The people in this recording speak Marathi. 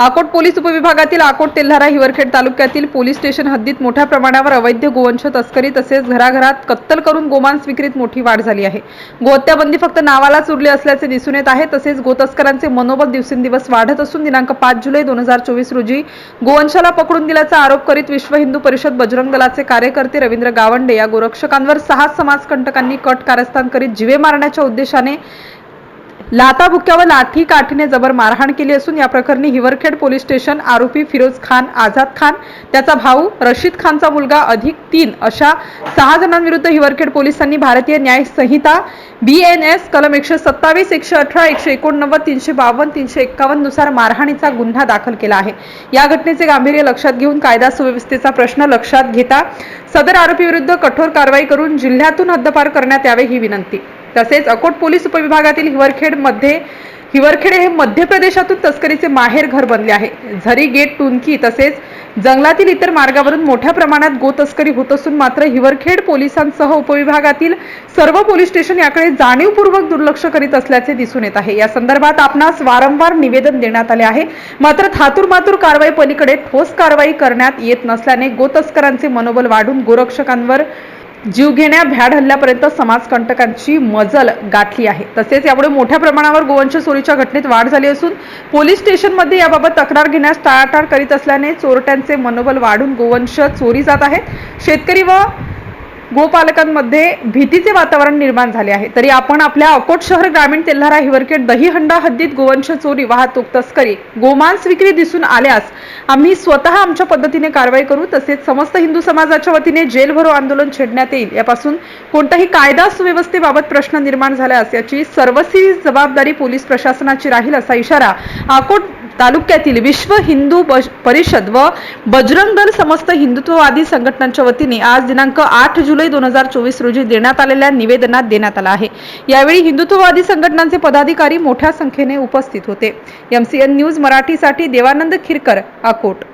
आकोट पोलीस उपविभागातील आकोट तेल्हारा हिवरखेड तालुक्यातील पोलीस स्टेशन हद्दीत मोठ्या प्रमाणावर अवैध गोवंश तस्करी तसेच घराघरात कत्तल करून गोमांस विक्रीत मोठी वाढ झाली आहे. गोहत्याबंदी फक्त नावालाच उरली असल्याचे दिसून येत आहे. तसेच गोतस्करांचे मनोबल दिवसेंदिवस वाढत असून दिनांक पाच जुलै दोन हजार चोवीस रोजी गोवंशाला पकडून दिल्याचा आरोप करीत विश्व हिंदू परिषद बजरंग दलाचे कार्यकर्ते रवींद्र गावंडे या गोरक्षकांवर सहा समाजकंटकांनी कट कारस्थान करीत जीवे मारण्याच्या उद्देशाने लाताबुक्यावर लाठी काठीने जबर मारहाण केली असून या प्रकरणी हिवरखेड पोलीस स्टेशन आरोपी फिरोज खान आझाद खान त्याचा भाऊ रशीद खानचा मुलगा अधिक तीन अशा सहा जणांविरुद्ध हिवरखेड पोलिसांनी भारतीय न्याय संहिता बी एन एस कलम एकशे सत्तावीस एकशे अठरा एकशे एकोणनव्वद तीनशे बावन्न तीनशे एक्कावन्ननुसार मारहाणीचा गुन्हा दाखल केला आहे. या घटनेचे गांभीर्य लक्षात घेऊन कायदा सुव्यवस्थेचा प्रश्न लक्षात घेता सदर आरोपीविरुद्ध कठोर कारवाई करून जिल्ह्यातून हद्दपार करण्यात यावे ही विनंती. तसेच अकोट पोलीस उपविभागातील हिवरखेडमध्ये हिवरखेड हे मध्य प्रदेशातून तस्करीचे माहेर घर बनले आहे. झरी गेट टुनकी तसेच जंगलातील इतर मार्गावरून मोठ्या प्रमाणात गो तस्करी होत असून मात्र हिवरखेड पोलिसांसह उपविभागातील सर्व पोलीस स्टेशन याकडे जाणीवपूर्वक दुर्लक्ष करीत असल्याचे दिसून येत आहे. या संदर्भात आपणास वारंवार निवेदन देण्यात आले आहे. मात्र थातूर मातूर कारवाई पलीकडे ठोस कारवाई करण्यात येत नसल्याने गो तस्करांचे मनोबल वाढून गोरक्षकांवर जीवघेण्या भ्याड हल्ल्यापर्यंत समाजकंटकांची मजल गाठली आहे. तसेच यामुळे मोठ्या प्रमाणावर गोवंश चोरीच्या घटनेत वाढ झाली असून पोलीस स्टेशनमध्ये याबाबत तक्रार घेण्यास टाळाटाळ करीत असल्याने चोरट्यांचे मनोबल वाढून गोवंश चोरी जात आहेत. शेतकरी व गोपालकांमध्ये भीतीचे वातावरण निर्माण झाले आहे. तरी आपण आपल्या अकोट शहर ग्रामीण तेल्हारा हिवरखेड दहीहंडा हद्दीत गोवंश चोरी वाहतूक तस्करी गोमांस विक्री दिसून आल्यास आम्ही स्वतः आमच्या पद्धतीने कारवाई करू तसेच समस्त हिंदू समाजाच्या वतीने जेल भरो आंदोलन छेडण्यात येईल. यापासून कोणताही कायदा सुव्यवस्थेबाबत प्रश्न निर्माण झाल्यास याची सर्वस्वी जबाबदारी पोलीस प्रशासनाची राहील असा इशारा आकोट तालुक्यातील विश्व हिंदू परिषद व बजरंग दल समस्त हिंदुत्ववादी संघटनांच्या वतीने आज दिनांक आठ जुलै दोन हजार चोवीस रोजी देण्यात आलेल्या निवेदनात देण्यात आला आहे. यावेळी हिंदुत्ववादी संघटनांचे पदाधिकारी मोठ्या संख्येने उपस्थित होते. एमसीएन न्यूज मराठीसाठी देवानंद खिरकर अकोट.